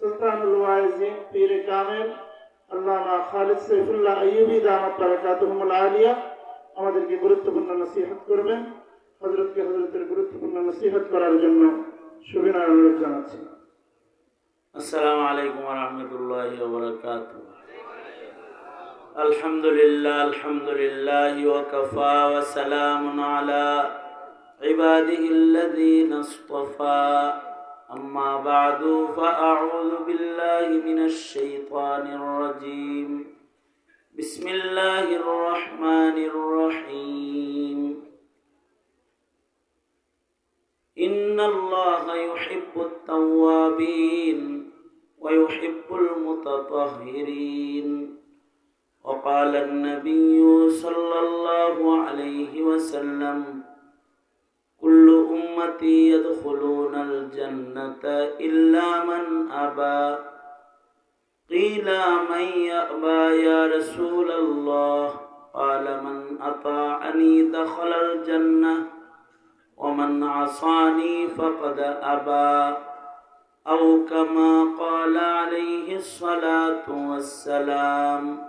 সুলতানুল ওয়াইজিন পীর কামেল আল্লামা খালিদ সৈফুল্লাহ আইয়ুবী দামাত বারাকাতুহুমুল আলিয়া আমাদেরকে গুরুত্বপূর্ণ নসিহত করবেন হজরতকে হজরতের গুরুত্বপূর্ণ নসিহত করার জন্য সুবিনয় অনুরোধ জানাচ্ছি السلام عليكم ورحمة الله وبركاته الحمد لله الحمد لله وكفى وسلام على عباده الذين اصطفى أما بعد فأعوذ بالله من الشيطان الرجيم. بسم الله الرحمن الرحيم. إن الله يحب التوابين ويحب المتطهرين. وقال النبي صلى الله عليه وسلم أمتي يدخلون الجنة إلا من أبى. قيل من يأبى يا رسول الله؟ قال من أطاعني دخل الجنة ومن عصاني فقد أبى. أو كما قال عليه الصلاة والسلام.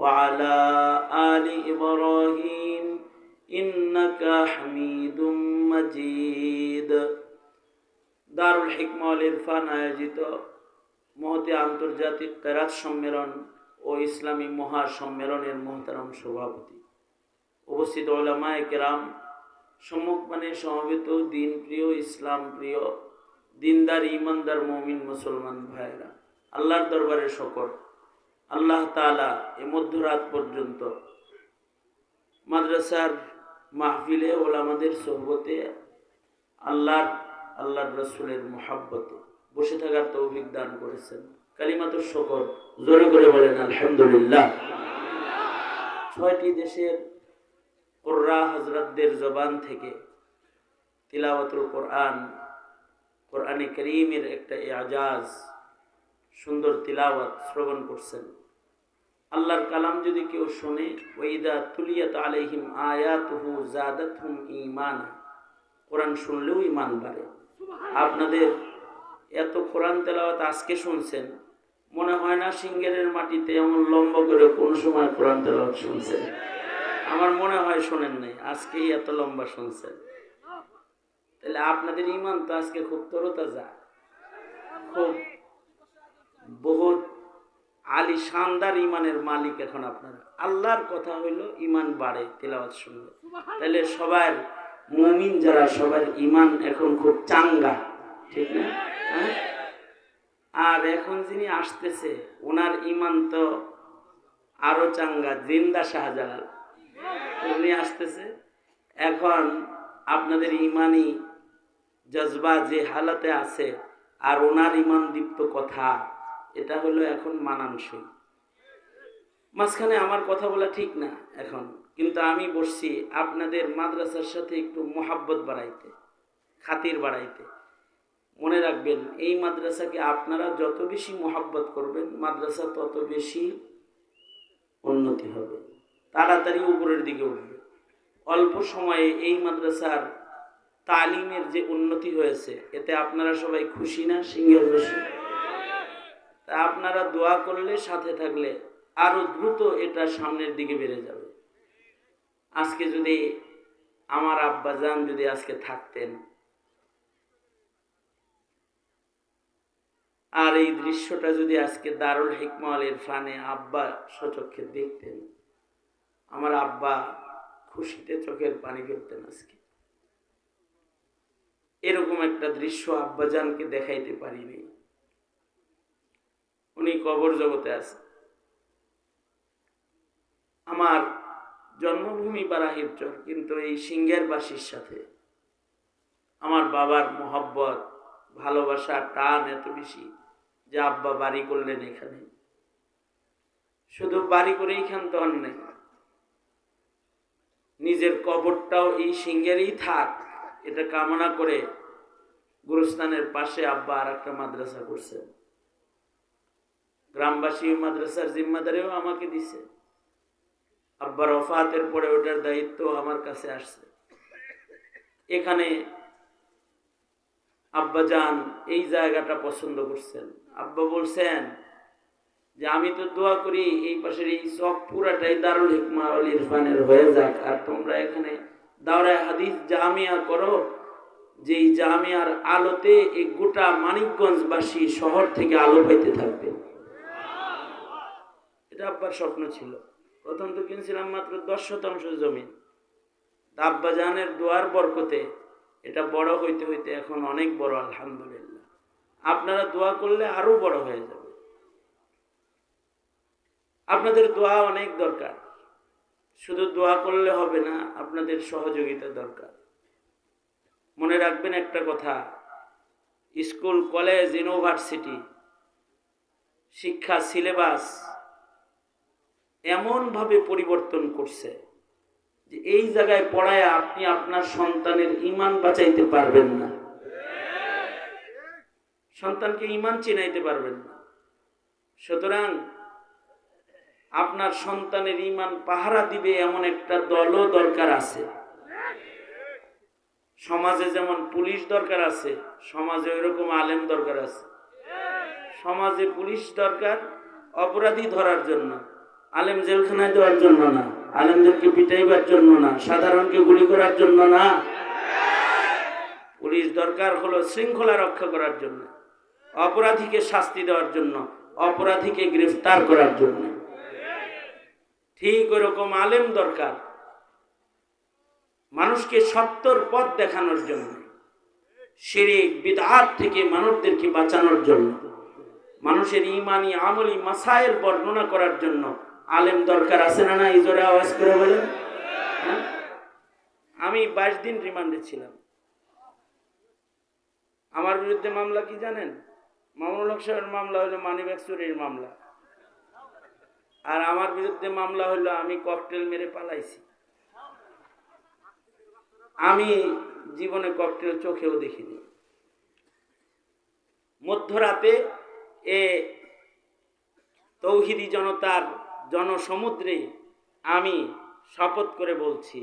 وعلى آل إبراهيم إنك حميد مجيد দারুল হিকমা আল ইরফান আয়োজিত মহতি আন্তর্জাতিক কেরাত সম্মেলন ও ইসলামী মহাসম্মেলনের মহতারাম সভাপতি উপস্থিত ওলামায় কেরাম সম্মুখমানে সমবেত দিন প্রিয় ইসলাম প্রিয় দিনদার ইমানদার মমিন মুসলমান ভাইরা আল্লাহর দরবারে শকর আল্লাহ তালা এ মধ্যরাত পর্যন্ত মাদ্রাসার মাহফিলে ওলামাদের সোহবতে আল্লাহর আল্লাহর রসুলের মোহাব্বতে বসে থাকার তৌফিক দান করেছেন। কালিমাতুর শকর, জোরে করে বলেন, আলহামদুলিল্লাহ। ছয়টি দেশের কোররা হজরতদের জবান থেকে তিলাওয়াতুল কোরআন, কোরআনে করিমের একটা এজাজ, সুন্দর তিলাওয়াত শ্রবণ করছেন। আল্লাহর কালাম যদি কেউ শোনে ওইদা তুলিয়াত আলাইহিম আয়াতুহু জাদাতহুম ঈমান। কোরআন শুনলেও ইমান বাড়ে। আপনাদের এত কোরআন তেলাওয়াত আজকে শুনছেন মনে হয় না সিঙ্গেরের মাটিতে এমন লম্বা করে কোন সময় কোরআন তেলাওয়াত শুনছেন। আমার মনে হয় শোনেন নাই আজকেই এত লম্বা শুনছেন। তাহলে আপনাদের ইমান তো আজকে খুব তরতাজা। খুব বহুত আলী শানদার ইমানের মালিক এখন আপনারা। আল্লাহর কথা হইল ইমান বাড়ে তেলাওয়াত শুনলে। তাহলে সবার মুমিন যারা সবার ইমান এখন খুব চাঙ্গা ঠিক না? হ্যাঁ? আর এখন যিনি আসতেছে ওনার ইমান তো আরও চাঙ্গা জিন্দা শাহজালাল। উনি আসতেছে এখন আপনাদের ইমানই জজবা যে হালাতে আছে আর ওনার ইমান দীপ্ত কথা। এটা হলো এখন মানানসই। মাঝখানে আমার কথা বলা ঠিক না এখন, কিন্তু আমি বসছি আপনাদের মাদ্রাসার সাথে একটু মোহাব্বত বাড়াইতে, খাতির বাড়াইতে। মনে রাখবেন, এই মাদ্রাসাকে আপনারা যত বেশি মোহাব্বত করবেন, মাদ্রাসা তত বেশি উন্নতি হবে। তাড়াতাড়ি উপরের দিকে উঠবে। অল্প সময়ে এই মাদ্রাসার তালিমের যে উন্নতি হয়েছে, এতে আপনারা সবাই খুশি না সিঙ্গেল খুশি তা আপনারা দোয়া করলে, সাথে থাকলে আরও দ্রুত এটা সামনের দিকে বেড়ে যাবে। আজকে যদি আমার আব্বাজান যদি আজকে থাকতেন। আর এই দৃশ্যটা যদি আজকে দারুল হিকমাল ইরফানে আব্বা সচক্ষে দেখতেন, আমার আব্বা খুশিতে চোখের পানি ফেলতেন আজকে। এরকম একটা দৃশ্য আব্বাজানকে দেখাইতে পারিনি। উনি কবর জগতে আছে। আমার জন্মভূমি বারাহিরচর কিন্তু এই সিংহের বাসির সাথে আমার বাবার মোহব্বত, ভালোবাসা টান এত বেশি যে আব্বা বাড়ি করলেন এখানে। শুধু বাড়ি করেই ক্ষান্ত হন নাই। নিজের কবরটাও এই সিঙ্গেরই থাক, এটা কামনা করে গুরুস্থানের পাশে আব্বা আর একটা মাদ্রাসা করছে গ্রামবাসী মাদ্রাসার জিম্মাদারিও আমাকে দিছে। আব্বার অফাতের পরে ওটার দায়িত্ব আমার কাছে আসছে। এখানে আব্বা যান এই জায়গাটা পছন্দ করছেন। আব্বা বলছেন যে, আমি তো দোয়া করি এই পাশের এই চক পুরাটাই দারুল হিকমা আল ইরফানের হয়ে যাক। আর তোমরা এখানে দাওরায় হাদিস জামিয়া করো যে এই জামিয়ার আলোতে এই গোটা মানিকগঞ্জবাসী শহর থেকে আলো পাইতে থাকবে। এটা আব্বার স্বপ্ন ছিল। প্রথম তো কিনছিলাম মাত্র দশ শতাংশ জমি। আব্বা জানের দোয়ার বরকতে এটা বড় হইতে হইতে এখন অনেক বড়, আলহামদুলিল্লাহ। আপনারা দোয়া করলে আরও বড় হয়ে যাবে। আপনাদের দোয়া অনেক দরকার। শুধু দোয়া করলে হবে না, আপনাদের সহযোগিতা দরকার। মনে রাখবেন একটা কথা, স্কুল, কলেজ, ইউনিভার্সিটি, শিক্ষা, সিলেবাস এমনভাবে পরিবর্তন করছে যে এই জায়গায় পড়ায় আপনি আপনার সন্তানের ইমান বাঁচাইতে পারবেন না। সন্তানকে ইমান চিনাইতে পারবেন না। সুতরাং আপনার সন্তানের ইমান পাহারা দিবে এমন একটা দলও দরকার আছে। সমাজে যেমন পুলিশ দরকার আছে, সমাজে ওইরকম আলেম দরকার আছে। সমাজে পুলিশ দরকার, অপরাধী ধরার জন্য। আলেম জেলখানায় দেওয়ার জন্য না, আলেমদেরকে পিটাইবার জন্য না, সাধারণকে গুলি করার জন্য না। পুলিশ দরকার হলো শৃঙ্খলা রক্ষা করার জন্য, অপরাধীকে শাস্তি দেওয়ার জন্য, অপরাধীকে গ্রেফতার করার জন্য। ঠিক ওরকম আলেম দরকার, মানুষকে সত্যর পথ দেখানোর জন্য, শিরিক, বিদআত থেকে মানুষদেরকে বাঁচানোর জন্য, মানুষের ইমানি আমলি মাসাইল বর্ণনা করার জন্য আলেম দরকার আছে না না? এই আওয়াজ করে বলেন। হ্যাঁ? আমি বাইশ দিন রিমান্ডে ছিলাম। আমার বিরুদ্ধে মামলা কি জানেন? মামুনুল হক সাহেবের মামলা হলো মানিব্যাগ চুরির মামলা। আর আমার বিরুদ্ধে মামলা হলো আমি ককটেল মেরে পালাইছি। আমি জীবনে ককটেল চোখেও দেখিনি। মধ্যরাতে এ তৌহিদি জনতার জনসমুদ্রে আমি শপথ করে বলছি,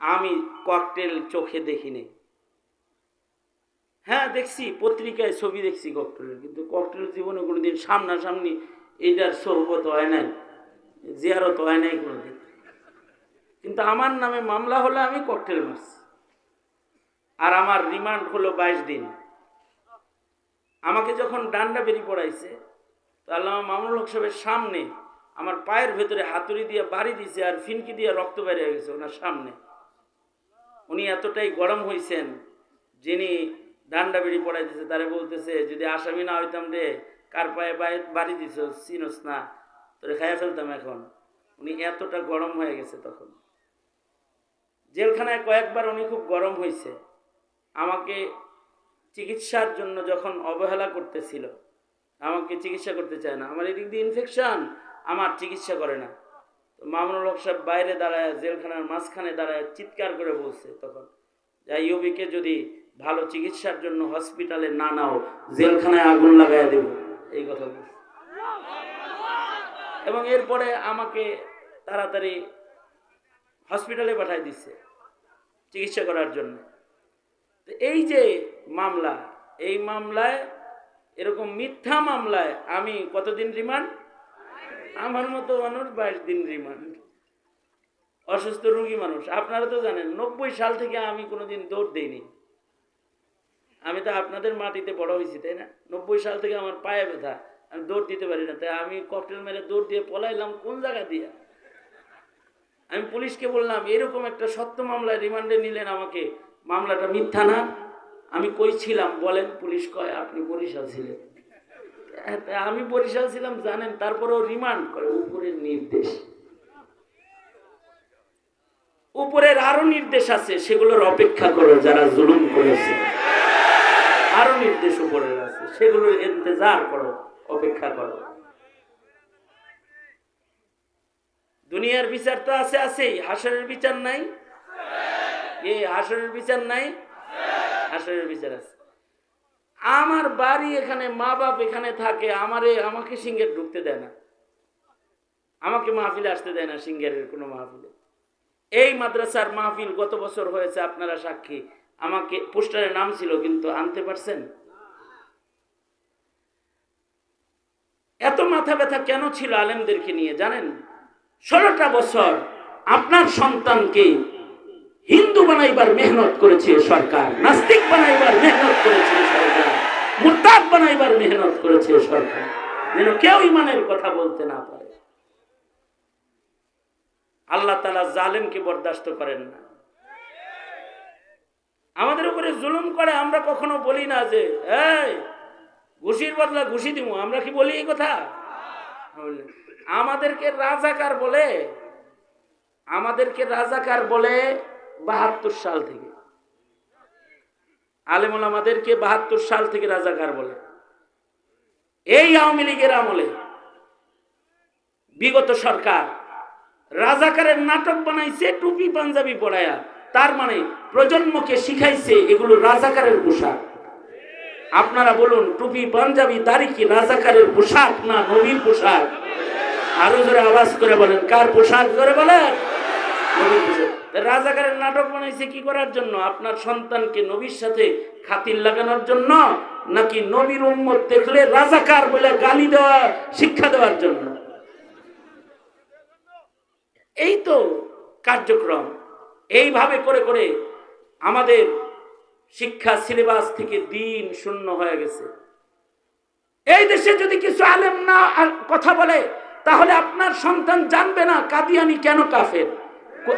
আমি ককটেল চোখে দেখিনি। হ্যাঁ দেখছি, পত্রিকায় ছবি দেখছি ককটেলের, কিন্তু ককটেল জীবনে কোনোদিন সামনাসামনি এটার সহবত হয় নাই, জিয়ারত হয় নাই কোনোদিন। কিন্তু আমার নামে মামলা হলে আমি ককটেল মারছি। আর আমার রিমান্ড হলো বাইশ দিন। আমাকে যখন ডান্ডা বেরিয়ে পড়াইছে, তো আল্লাহ মামুনুল হক সামনে আমার পায়ের ভেতরে হাতুড়ি দিয়ে বাড়ি দিছে আর ফিনকি দিয়ে রক্ত বেরিয়ে গেছে ওনার সামনে। উনি এতটাই গরম হয়েছেন যিনি ডান্ডা বেরি পড়াইতেছে তারে বলতেছে, যদি আসামি না হইতাম রে, কার পায়ে পায়ে বাড়ি দিছ, চিনস না, তোরে খাইয়া ফেলতাম এখন। উনি এতটা গরম হয়ে গেছে তখন। জেলখানায় কয়েকবার উনি খুব গরম হয়েছে আমাকে চিকিৎসার জন্য যখন অবহেলা করতেছিল, আমাকে চিকিৎসা করতে চায় না। আমার এদিক দিয়ে ইনফেকশন আমার চিকিৎসা করে না। তো মামুনুল হক সাহেব বাইরে দাঁড়ায়, জেলখানার মাঝখানে দাঁড়ায় চিৎকার করে বলছে তখন যে ইউবিকে যদি ভালো চিকিৎসার জন্য হসপিটালে না নাও, জেলখানায় আগুন লাগাই দেব। এই কথা বলছে। এবং এরপরে আমাকে তাড়াতাড়ি হসপিটালে পাঠাই দিচ্ছে চিকিৎসা করার জন্য। এই যে মামলা, এই মামলায় এরকম মিথ্যা মামলায় আমি কতদিন রিমান্ড আমার মতো মানুষ বাইশ দিন রিমান্ড অসুস্থ রুগী মানুষ। আপনারা তো জানেন, নব্বই সাল থেকে আমি কোনোদিন দৌড় দিইনি। আমি তো আপনাদের মাটিতে বড় হয়েছি তাই না? নব্বই সাল থেকে আমার পায়ে ব্যথা, আমি দৌড় দিতে পারি না। তাই আমি ককটেল মেরে দৌড় দিয়ে পলাইলাম কোন জায়গা দিয়ে? আমি পুলিশকে বললাম, এরকম একটা সত্য মামলায় রিমান্ডে নিলেন আমাকে। মামলাটা মিথ্যা না। আমি কই ছিলাম? বলেন, পুলিশ কয়, আপনি বরিশাল ছিলেন। আমি বরিশাল ছিলাম, জানেন, তারপরেও রিমান্ড করে উপরের নির্দেশ। উপরের আরও নির্দেশ আছে, সেগুলোর অপেক্ষা করো, যারা জুলুম করেছে। আরও নির্দেশ উপরের আছে, সেগুলোর ইন্তজার করো, অপেক্ষা করো। দুনিয়ার বিচার তো আছে, আছেই। হাসরের বিচার নাই? এ হাসরের বিচার নাই? হাসরের বিচার আছে। আমার বাড়ি এখানে মা বাপ এখানে থাকে, আমারে, আমাকে সিঙ্গের ঢুকতে দেয় না। আমাকে মাহফিলে আসতে দেয় না সিঙ্গারের কোনো মাহফিলে। এই মাদ্রাসার মাহফিল গত বছর হয়েছে, আপনারা সাক্ষী। আমাকে, পোস্টারে নাম ছিল, কিন্তু আনতে পারছেন? এত মাথা ব্যথা কেন ছিল আলেমদেরকে নিয়ে, জানেন? ষোলোটা বছর আপনার সন্তানকে হিন্দু বানাইবার মেহনত করেছে সরকার, নাস্তিক বানাইবার মেহনত করেছে সরকার। মুরতাদ বানাইবার মেহনত করেছে সরকার। যেন কেউ ইমানের কথা বলতে না পারে। আল্লাহ তালা জালেমকে বরদাস্ত করেন না। আমাদের উপরে জুলুম করে, আমরা কখনো বলি না যে ঘুষির বদলা ঘুষি দিব। আমরা কি বলি এই কথা? আমাদেরকে রাজাকার বলে, আমাদেরকে রাজাকার বলে বাহাত্তর সাল থেকে। আলেমুল আমাদেরকে বাহাত্তর সাল থেকে রাজাকার বলে। এই আওয়ামী লীগের আমলে বিগত সরকার রাজাকারের নাটক বানাইছে, টুপি, পাঞ্জাবি পড়ায়া তার মানে প্রজন্মকে শিখাইছে এগুলো রাজাকারের পোশাক। আপনারা বলুন, টুপি, পাঞ্জাবি, দাড়ি কি রাজাকারের পোশাক না নবীর পোশাক? আরও ধরে আওয়াজ করে বলেন, কার পোশাক করে বলেন? নবীর পোশাক। রাজাকারের নাটক বানাইছে কি করার জন্য? আপনার সন্তানকে নবীর সাথে খাতির লাগানোর জন্য নাকি নবীর উম্মত দেখলে রাজাকার বলে গালি দেওয়া, শিক্ষা দেওয়ার জন্য? এই তো কার্যক্রম। এইভাবে করে করে আমাদের শিক্ষা সিলেবাস থেকে দিন শূন্য হয়ে গেছে। এই দেশে যদি কিছু আলেম না কথা বলে, তাহলে আপনার সন্তান জানবে না কাদিয়ানি কেন কাফের?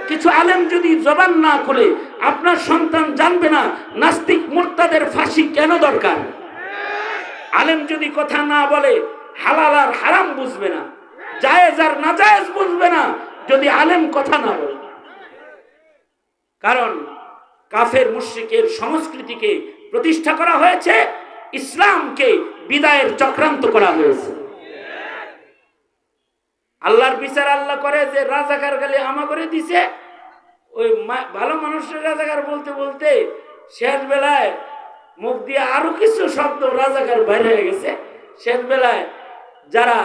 কিছু আলেম যদি জবান না খুলে, আপনার সন্তান জানবে না নাস্তিক মুরতাদের ফাঁসি কেন দরকার? আলেম যদি কথা না বলে, হালাল আর হারাম বুঝবে না, জায়েজ আর না জায়েজ বুঝবে না, যদি আলেম কথা না বলে। কারণ কাফের মুশ্রিকের সংস্কৃতিকে প্রতিষ্ঠা করা হয়েছে, ইসলামকে বিদায়ের চক্রান্ত করা হয়েছে। আল্লাহর বিচার আল্লাহ করে যে রাজাকার গেলে আমা করে দিছে, ওই ভালো মানুষের রাজাকার বলতে বলতে শেষ বেলায় মুখ দিয়ে আরও কিছু শব্দ রাজাকার বাইরে হয়ে গেছে। শেষ বেলায় যারা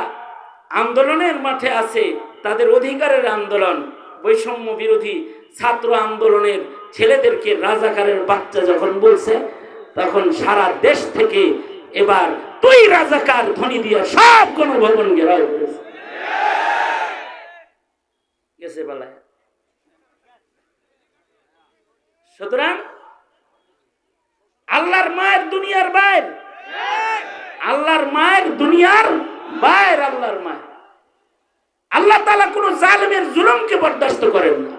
আন্দোলনের মাঠে আছে, তাদের অধিকারের আন্দোলন, বৈষম্য বিরোধী ছাত্র আন্দোলনের ছেলেদেরকে রাজাকারের বাচ্চা যখন বলছে, তখন সারা দেশ থেকে এবার তুই রাজাকার ধ্বনি দিয়ে সব গণভবন ঘেরাও করেছে। গেছে বেলায়। সুতরাং আল্লাহর মায়ের দুনিয়ার বাইর। আল্লাহর মায়ের দুনিয়ার বাইর আল্লাহর মায়ের। আল্লাহ তালা কোন জালেমের জুলুমকে বরদাস্ত করেন না।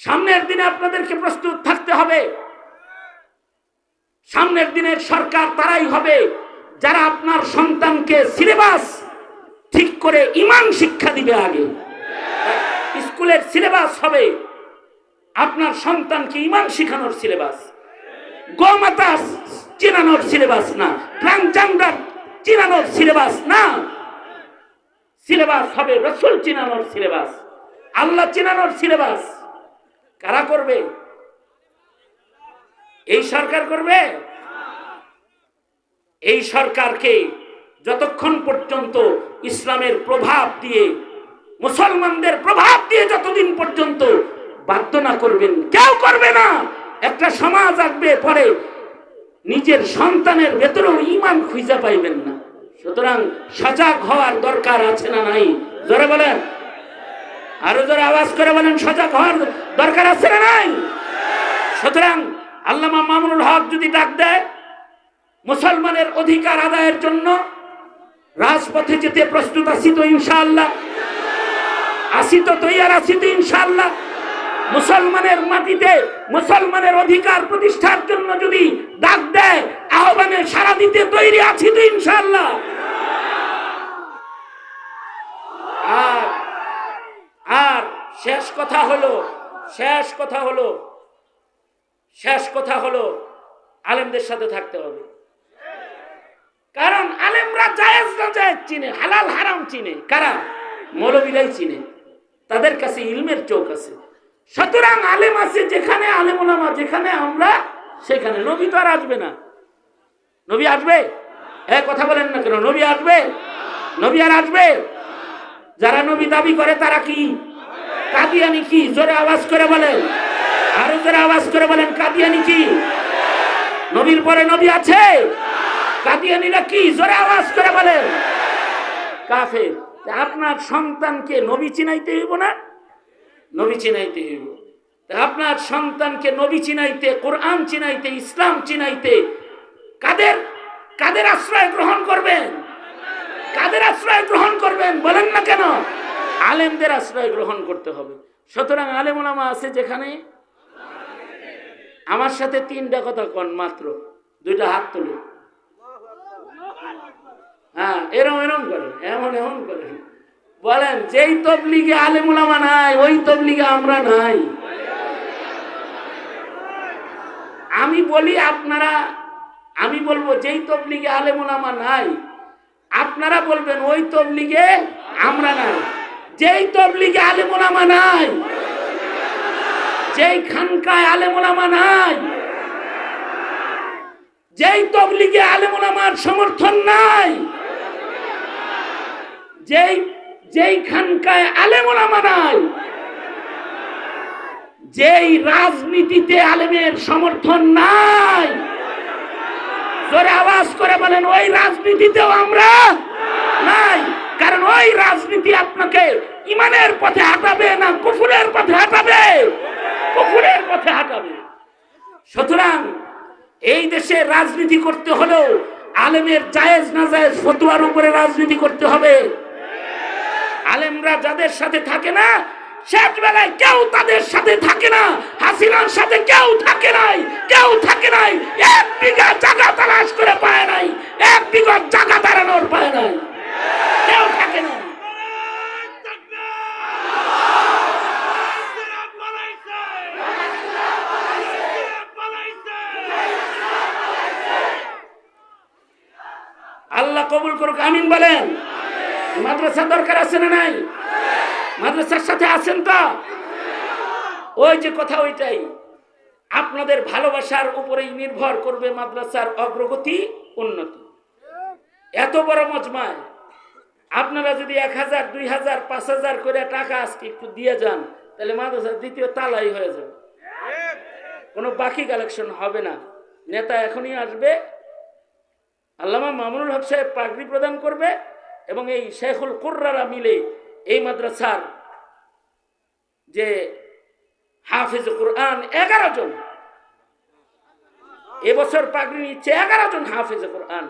সামনের দিনে আপনাদেরকে প্রস্তুত থাকতে হবে। সামনের দিনের সরকার তারাই হবে, যারা আপনার সন্তানকে সিলেবাস ঠিক করে ইমান শিক্ষা দিবে আগে। স্কুলের সিলেবাস হবে। আপনার সন্তানকে ইমান শিখানোর সিলেবাস। গোমাতা চিনানোর সিলেবাস না। ট্রান্সজেন্ডার চিনানোর সিলেবাস না। সিলেবাস হবে রসুল চিনানোর সিলেবাস। আল্লাহ চিনানোর সিলেবাস। কারা করবে? এই সরকার করবে? এই সরকারকে যতক্ষণ পর্যন্ত ইসলামের প্রভাব দিয়ে, মুসলমানদের প্রভাব দিয়ে যতদিন পর্যন্ত বাধ্য না করবেন, কেউ করবে না। একটা সমাজ আসবে, পরে নিজের সন্তানের ভেতরেও ইমান খুঁজে পাইবেন না। সুতরাং সজাগ হওয়ার দরকার আছে না নাই? জোরে বলেন। আরও জোরে আওয়াজ করে বলেন, সজাগ হওয়ার দরকার আছে না নাই? সুতরাং আল্লামা মামুনুল হক যদি ডাক দেয়, মুসলমানের অধিকার আদায়ের জন্য রাজপথে যেতে প্রস্তুত আছি তো ইনশাআল্লাহ। আসি তো তৈয়ার আছি তো ইনশাআল্লাহ। মুসলমানের মাটিতে মুসলমানের অধিকার প্রতিষ্ঠার জন্য যদি ডাক দেয়, আহ্বানে সারা দিতে তৈরি আছি তো ইনশাআল্লাহ। আর আর শেষ কথা হলো, শেষ কথা হলো, শেষ কথা হলো, আলেমদের সাথে থাকতে হবে। কারণ আলেমরা জায়েজ না জায়েজ চিনে, হালাল হারাম চিনে। কারা? মৌলবীরাই চিনে। তাদের কাছে ইলমের চোখ আছে। সুতরাং আলেম আছে যেখানে, আলেম ওলামা যেখানে, আমরা সেখানে। নবী তো আর আসবে না। নবী আসবে? হ্যাঁ কথা বলেন না কেন? নবী আসবে? নবী আর আসবে? যারা নবী দাবি করে তারা কি? কাদিয়ানি কি? জোরে আওয়াজ করে বলেন। আরও জোরে আওয়াজ করে বলেন, কাদিয়ানি কি? নবীর পরে নবী আছে? কাদিয়ানিরা কি জোরে আওয়াজ করে বলেন কাফের। আপনার সন্তানকে নবী চিনাইতে হইব না? নবী চিনাইতে হইব। আপনার সন্তানকে নবী চিনাইতে, কোরআন চিনাইতে, ইসলাম চিনাইতে কাদের? কাদের আশ্রয় গ্রহণ করবেন? কাদের আশ্রয় গ্রহণ করবেন? বলেন না কেন? আলেমদের আশ্রয় গ্রহণ করতে হবে। সুতরাং আলেম আছে যেখানে? আমার সাথে তিনটা কথা কন মাত্র। দুইটা হাত তুলে হ্যাঁ এরম এরম করেন, এমন এমন করেন। বলেন, যেই তবলিগে আলেম ওলামা নাই, ওই তবলিগে আমরা নাই। আমি বলি আপনারা, আমি বলব, যেই তবলিগে আলেম ওলামা নাই, আপনারা বলবেন, ওই তবলিগে আমরা নাই। যেই তবলিগে আলেম ওলামা নাই, যেই খানকায় আলেম ওলামা নাই, যেই তবলিগে আলেম ওলামার সমর্থন নাই যেই যেই খানকায় আলেম ওলামা নাই, যেই রাজনীতিতে আলেমের সমর্থন নাই, জোরে আওয়াজ করে বলেন, ওই রাজনীতিতেও আমরা নাই, কারণ ওই রাজনীতি আপনাকে ইমানের পথে হাঁটাবে না কুফুরের পথে হাঁটাবে? কুফুরের পথে হাঁটাবে। সুতরাং এই দেশে রাজনীতি করতে হলেও আলেমের জায়েজ না জায়েজ ফতুয়ার উপরে রাজনীতি করতে হবে। আলেমরা যাদের সাথে থাকে না শেষ বেলায় কেউ তাদের সাথে থাকে না সাথে কেউ থাকে নাই, কেউ থাকে নাই, এক বিঘা জায়গা তালাশ করে পায় নাই, এক জায়গা দাঁড়ানোর পায় নাই। কেউ থাকে না। আল্লাহ কবুল করুক, আমিন বলেন। মাদ্রাসা দরকার আছে না নাই? মাদ্রাসার সাথে আছেন তো? ওই যে কথা ওইটাই। আপনাদের ভালোবাসার উপরেই নির্ভর করবে মাদ্রাসার অগ্রগতি, উন্নতি। এত বড় মজমায়। আপনারা যদি এক হাজার, দুই হাজার, পাঁচ হাজার করে টাকা আজকে একটু দিয়ে যান, তাহলে মাদ্রাসার দ্বিতীয় তালাই হয়ে যাবে। কোনো বাকি কালেকশন হবে না। নেতা এখনই আসবে। আল্লামা মামুনুল হক সাহেব পাগড়ি প্রদান করবে। এবং এই শেখুল কুর্রারা মিলে এই মাদ্রাসার যে হাফিজ কোরআন এগারো জন এবছর পাগড়ি নিচ্ছে এগারো জন হাফিজ কোরআন।